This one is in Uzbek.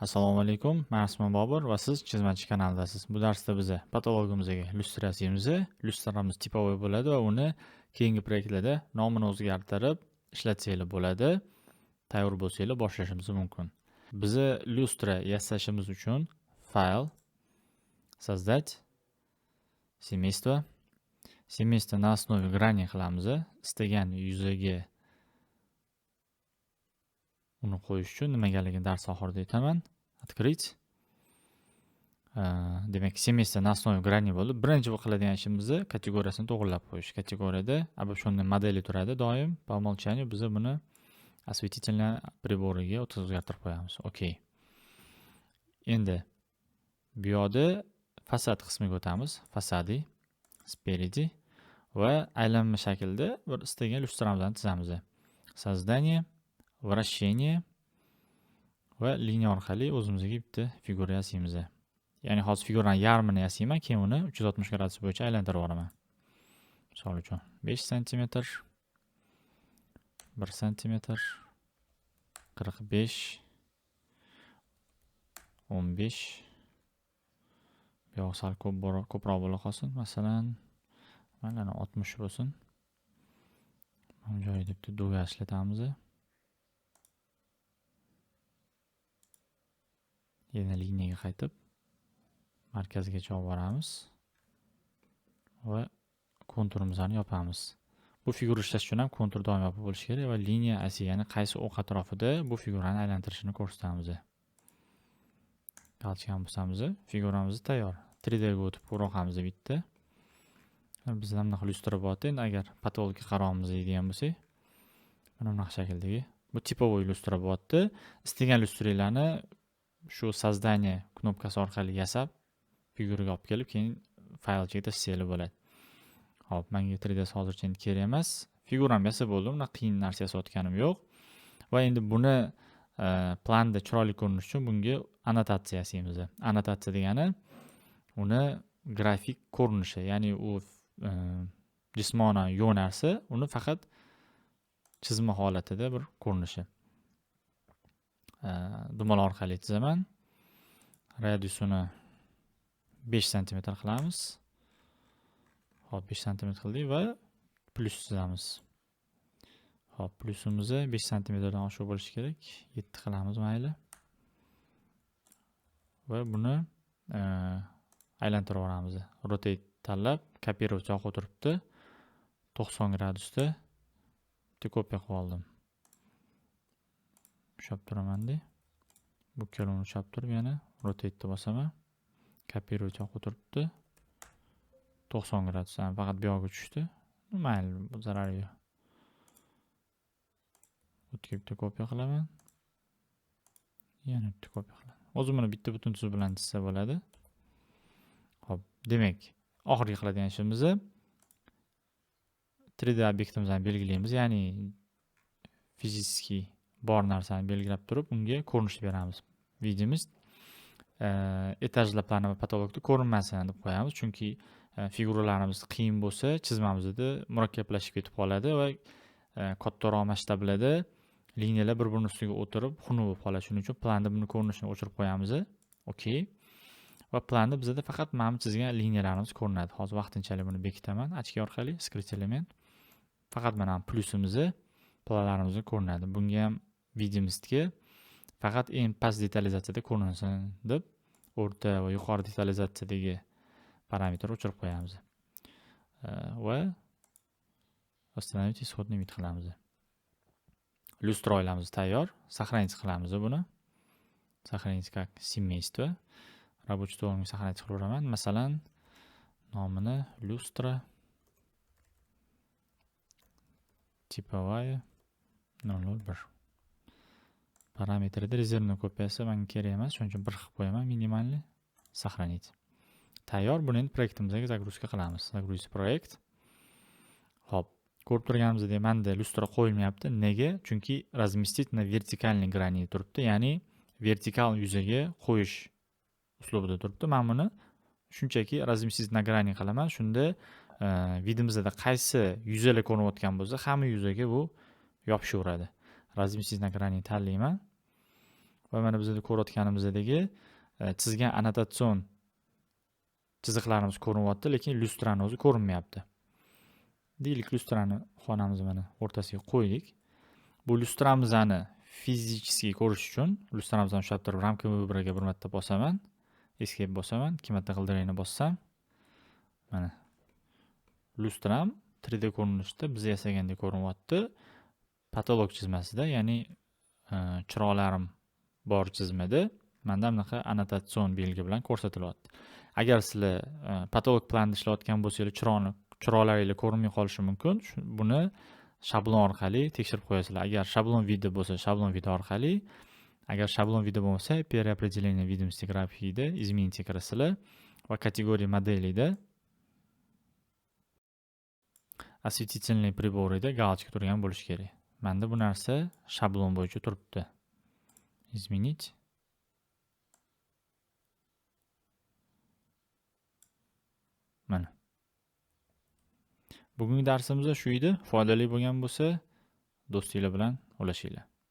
Assalomu alaykum, men Asman Bobur va siz Chizmachi kanalidasiz. Bu darsda biz patologimizga lyustratsiyamizni. Lyustramiz tipovoy bo'ladi va uni keyingi proyektlarda nomini o'zgartirib ishlatsanglar bo'ladi. Tayyor bo'lsanglar boshlashimiz mumkin. biza lyustra yasashimiz uchun fayl создать семейство семейство на основе грани qilamiz. Istagan yuzaga uni qo'yish uchun nimagaligini dars oxirida aytaman. Открыть. Э, demak semestr на основе грани bo'ldi birinchi qiladigan ishimizni kategoriyasini to'g'irlab qo'yish. Kategoriyada обобщенный modeli turadi doim. По умолчанию biz buni осветительный прибoriga o'zgartirib qo'yamiz. Okey endi bu yoqda fasad qismiga o'tamiz. Fasadi sпереди va aylanma shaklda bir istagan lyustramizni chizamiz создание. вращение va liniya orqali o'zimizga bitta figura yasaymiz ya'ni hozir figurani yarmini yasayman keyin uni uch yuz oltmish gradus bo'yicha aylantirib yuboraman misol uchun besh santimetr bir santimetr qirq besh o'n besh bu yoq sal ko'proq bo'la qolsin masalan mana oltmish bo'lsin bu joyida bitta duga ishlatamiz yana liniyaga qaytib markazgacha olib boramiz va konturimizni yopamiz. Bu figura ishlash uchun ham kontur doim yopiq bo'lishi kerak va liniya asi ya'ni qaysi o'q atrofida bu figurani aylantirishini ko'rsatamiz. Galchkani bosamiz figuramiz tayyor. 3 ga o'tib ko'roqamiz bitta. Bizda bunaqa lyustra bo'lyapti endi agar patologga qarog'imiz deydigan bo'lsak mana bunaqa shakldagi? Bu tipovoy lyustra bo'lyapti istagan lyustralarni shu создание knopkasi orqali yasab figuraga olib kelib keyin faylchiga tashlanglar bo'ladi. Hop manga 3ds hozircha endi kerak emas. Figuram yasab bo'ldim unaqa qiyin narsa yasayotganim yo'q. Va endi buni e, planda chiroyli ko'rinishi uchun bunga annotatsiya yasaymiz. Annotatsiya degani uni grafik ko'rinishi ya'ni u e, jismonan yo'q narsa uni faqat chizma holatida bir ko'rinishi. Э, dumal orqali chizaman radiusini 5 santimetr qilamiz. Hop 5 santimetr qildik va plyus chizamiz hop plyusimizni 5 santimetrdan oshiq bo'lishi kerak. 7 qilamiz mayli. Va buni e, aylantirib yuboramiz rotate tanlab kopirovchi oqib turibdi. To'qson gradusda bitta kopiya qilib oldim. Ushlab turamanda bu ikkalovini ushlab turib yana rotate'ni bosaman. Kopировать yoqib turibdi to'qson gradus faqat bu yoqqa tushdi. Mayli zarari yo'q. O'tga bitta kopiya qilaman. Yana bitta kopiya qilaman. O'zim buni bitta butun tuz bilan chizsa bo'ladi. Ho'p demak oxirgi qiladigan ishimiz 3d obyektimizni belgilaymiz. Ya'ni fizический bor narsani belgilab turib unga ko'rinish beramiz. Видимость eh, etajlar plani va patologda ko'rinmasin deb qo'yamiz. Chunki eh, figuralarimiz qiyin bo'lsa chizmamizda murakkablashib ketib qoladi va eh, kattaroq masshtablarda liniyalar bir birini ustiga o'tirib xunuk bo'lib qoladi. Shuning uchun planda buni ko'rinishini o'chirib qo'yamiz okey va planda bizada faqat mana bu chizgan liniyalarimiz ko'rinadi. Hozir vaqtinchalik buni bekitaman. Ochka orqali skrit element faqat mana plyusimizni planlarimizni ko'rinadi. Bunga ham videomizdagi faqat eng past detalizatsiyada ko'rinsin deb o'rta va yuqori detalizatsiyadagi parametrni o'chirib qo'yamiz. Va остановить исходный вид qilamiz. Lustr olamiz tayyor. Сохранить qilamiz buni. Сохранить как семейство. Рабочий stolimga сохранить qilaveraman masalan nomini люстра типовая 001 parametrida rezervni kopiyasi manga kerak emas shuning uchun bir qilib qo'yaman minimalniy сохранить tayyor buni endi proyektimizga загрузка qilamiz. Загрузить проект. Ho'p ko'rib turganimizdek manda lyustra qo'yilmayapti. Nega? Chunki разместить на вертикальной грани turibdi ya'ni vertikal yuzaga qo'yish uslubida turibdi. Man buni shunchaki разместить на грани qilaman. Shunda э, vidimizda qaysi yuzalar ko'rinayotgan bo'lsa hamma yuzaga bu yopishaveradi разместить на грани tanlayman va mana bizda ko'rayotganimizdagi e, chizgan annotatsion chiziqlarimiz ko'rinyapti lekin lyustrani o'zi ko'rinmayapti. Deylik lyustrani xonamizni mana o'rtasiga qo'ydik. Bu lyustramizni fizikiskiy ko'rish uchun lyustramizni ushlab turib ramka выборga bir marta bosaman escape bosaman ikki marta g'ildirakni bossam mana lyustram 3d ko'rinishda biz yasagandek ko'rinyapti. Patolog chizmasida ya'ni e, chiroqlarim bor chizmada manda bunaqa annotatsion belgi bilan ko'rsatilyapti. Agar sizlar e, patolog planda ishlayotgan bo'lsanglar chiroqni chiroqlaringlar ko'rinmay qolishi mumkin. Buni shablon orqali tekshirib qo'yasizlar. Agar shablon video bo'lsa shablon video orqali agar shablon video bo'lmasa переопределение видимости графикida измените kirasizlar va kategoriya modelida осветительный приборida галочка turgan bo'lishi kerak. Manda bu narsa shablon bo'yicha turibdi. изменить mana bugungi darsimiz shu edi foydali bo'lgan bo'lsa do'stinglar bilan ulashinglar